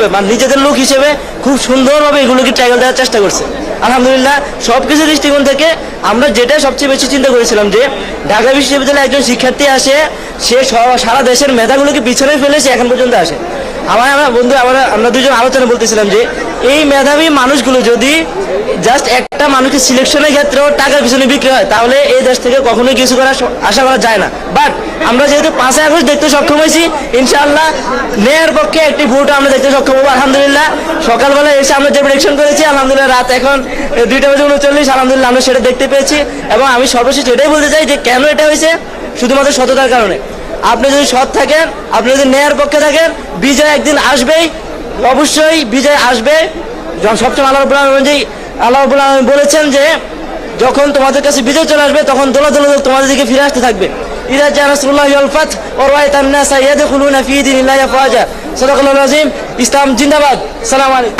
হিসেবে বা নিজেদের লোক হিসেবে খুব সুন্দরভাবে এগুলোকে ট্যাগল দেওয়ার চেষ্টা করছে। আলহামদুলিল্লাহ সব কিছু দৃষ্টিকোণ থেকে আমরা যেটা সবচেয়ে বেশি চিন্তা করেছিলাম যে, ঢাকা বিশ্ববিদ্যালয়ে একজন শিক্ষার্থী আসে, সে সারা দেশের মেধাগুলোকে পিছনে ফেলে সে এখন পর্যন্ত আসে। আমার আমার বন্ধু, আমরা আমরা দুজন আলোচনা বলতেছিলাম যে, এই মেধাবী মানুষগুলো যদি জাস্ট একটা মানুষের সিলেকশনের ক্ষেত্রেও টাকার পিছনে বিক্রি হয়, তাহলে এই দেশ থেকে কখনোই কিছু করার স- আশা করা যায় না। বাট আমরা যেহেতু পাঁচই আগস্ট দেখতে সক্ষম হয়েছি, ইনশাআল্লাহ নেয়ার পক্ষে একটি ভোট আমরা দেখতে সক্ষম হব, আলহামদুলিল্লাহ। সকালবেলা এসে আমরা যে প্রেডিকশন করেছি, আলহামদুলিল্লাহ রাত এখন দুইটা বাজে উনচল্লিশ, আলহামদুলিল্লাহ আমরা সেটা দেখতে পেয়েছি এবং আমি সর্বশেষ এটাই বলতে চাই যে কেন এটা হয়েছে? শুধুমাত্র সততার কারণে। আপনি যদি সৎ থাকেন, আপনি যদি নেয়ার পক্ষে থাকেন, বিজয় একদিন আসবেই, অবশ্যই বিজয় আসবে। সবচেয়ে আল্লাহ রবুল্লাহ অনুযায়ী আল্লাহ রবুল্লাহ বলেছেন যে, যখন তোমাদের কাছে বিজয় চলে আসবে, তখন দোলা দোলা তোমাদের দিকে ফিরে আসতে থাকবে। إذا جاء نصر الله والفتح ورأيت الناس يدخلون في دين الله أفواجا صدق الله العظيم İslam Cindabad. Selamun Aleyküm.